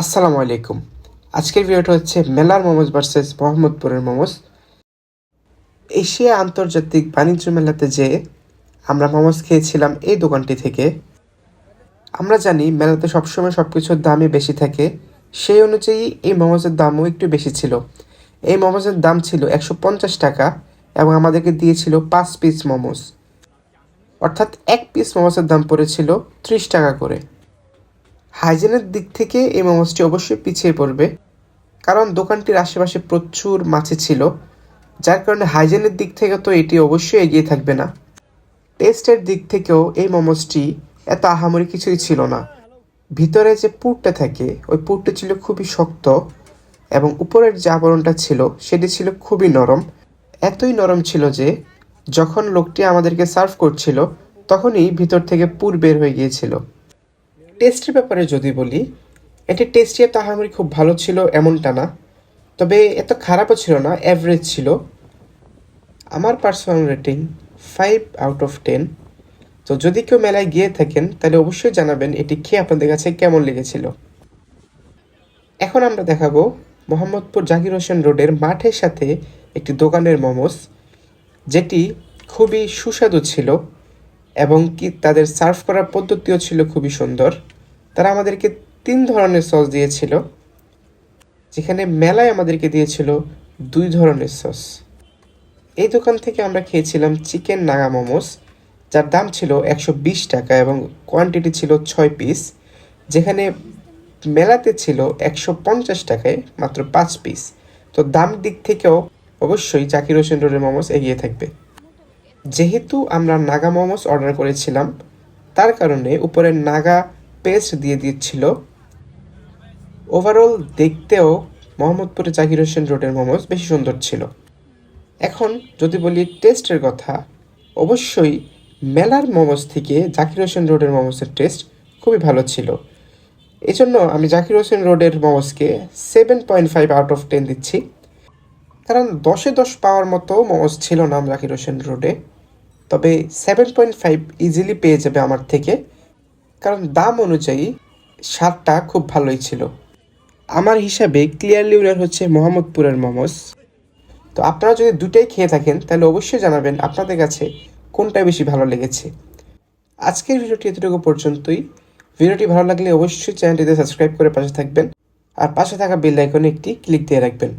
আসসালামু আলাইকুম। আজকের ভিডিওটা হচ্ছে মেলার মোমোজ ভার্সেস মোহাম্মদপুরের মোমোজ। এশিয়া আন্তর্জাতিক বাণিজ্য মেলাতে যেয়ে আমরা মোমোজ খেয়েছিলাম এই দোকানটি থেকে। আমরা জানি মেলাতে সবসময় সব কিছুর দামই বেশি থাকে। সেই অনুযায়ী এই মোমোজের দামও একটু বেশি ছিল। এই মোমোজের দাম ছিল একশো পঞ্চাশ টাকা এবং আমাদেরকে দিয়েছিল পাঁচ পিস মোমোজ। অর্থাৎ এক পিস মোমোসের দাম পড়েছিল ত্রিশ টাকা করে। হাইজিনের দিক থেকে এই মোমোসটি অবশ্যই পিছিয়ে পড়বে, কারণ দোকানটির আশেপাশে প্রচুর মাছি ছিল, যার কারণে হাইজেনের দিক থেকে তো এটি অবশ্যই এগিয়ে থাকবে না। টেস্টের দিক থেকেও এই মোমোসটি এত আহামরি কিছুই ছিল না। ভিতরে যে পুরটা থাকে, ওই পুরটা ছিল খুবই শক্ত এবং উপরের যে আবরণটা ছিল, সেটি ছিল খুবই নরম। এতই নরম ছিল যে, যখন লোকটি আমাদেরকে সার্ভ করছিল, তখনই ভিতর থেকে পুর বের হয়ে গিয়েছিল। টেস্টের ব্যাপারে যদি বলি, এটি টেস্টি এত আহামরি খুব ভালো ছিল এমনটা না। তবে এত খারাপও ছিল না অ্যাভারেজ ছিল। আমার personal rating five out of ten তো যদি কেউ মেলায় গিয়ে থাকেন, তাহলে অবশ্যই জানাবেন এটি খেয়ে আপনাদের কাছে কেমন লেগেছিল। এখন আমরা দেখাবো মোহাম্মদপুর জাকির হোসেন রোডের মাঠের সাথে একটি দোকানের মোমোস, যেটি খুবই সুস্বাদু ছিল এবং কি তাদের সার্ভ করার পদ্ধতিও ছিল খুবই সুন্দর। তারা আমাদেরকে তিন ধরনের সস দিয়েছিল, যেখানে মেলায় আমাদেরকে দিয়েছিল দুই ধরনের সস। এই দোকান থেকে আমরা খেয়েছিলাম চিকেন নাগা মোমোস, যার দাম ছিল একশো বিশ টাকা এবং কোয়ান্টিটি ছিল ছয় পিস যেখানে মেলাতে ছিল একশো পঞ্চাশ টাকায় মাত্র পাঁচ পিস তো দাম দিক থেকেও অবশ্যই জাকির হোসেন রোডের মোমোস এগিয়ে থাকবে। যেহেতু আমরা নাগা মোমোস অর্ডার করেছিলাম, তার কারণে উপরে নাগা পেস্ট দিয়ে দিচ্ছিল। ওভারঅল দেখতেও মোহাম্মদপুরে জাকির হোসেন রোডের মোমোস বেশি সুন্দর ছিল। এখন যদি বলি টেস্টের কথা, অবশ্যই মেলার মোমোস থেকে জাকির হোসেন রোডের মোমোসের টেস্ট খুবই ভালো ছিল। এজন্য আমি জাকির হোসেন রোডের মোমোসকে seven point five out of ten দিচ্ছি। কারণ দশে দশ পাওয়ার মতো মোমোস ছিল না জাকির হোসেন রোডে। তবে সেভেন পয়েন্ট ফাইভ ইজিলি পেয়ে যাবে আমার থেকে। কারণ দাম অনুযায়ী স্বাদটা খুব ভালোই ছিল। আমার হিসাবে ক্লিয়ারলি উইনার হচ্ছে মোহাম্মদপুরের মোমোস। তো আপনারা যদি দুটাই খেয়ে থাকেন, তাহলে অবশ্যই জানাবেন আপনাদের কাছে কোনটা বেশি ভালো লেগেছে। আজকের ভিডিওটি এতটুকু পর্যন্তই। ভিডিওটি ভালো লাগলে অবশ্যই চ্যানেলটিতে সাবস্ক্রাইব করে পাশে থাকবেন। আর পাশে থাকা বেল আইকনে একটি ক্লিক দিয়ে রাখবেন।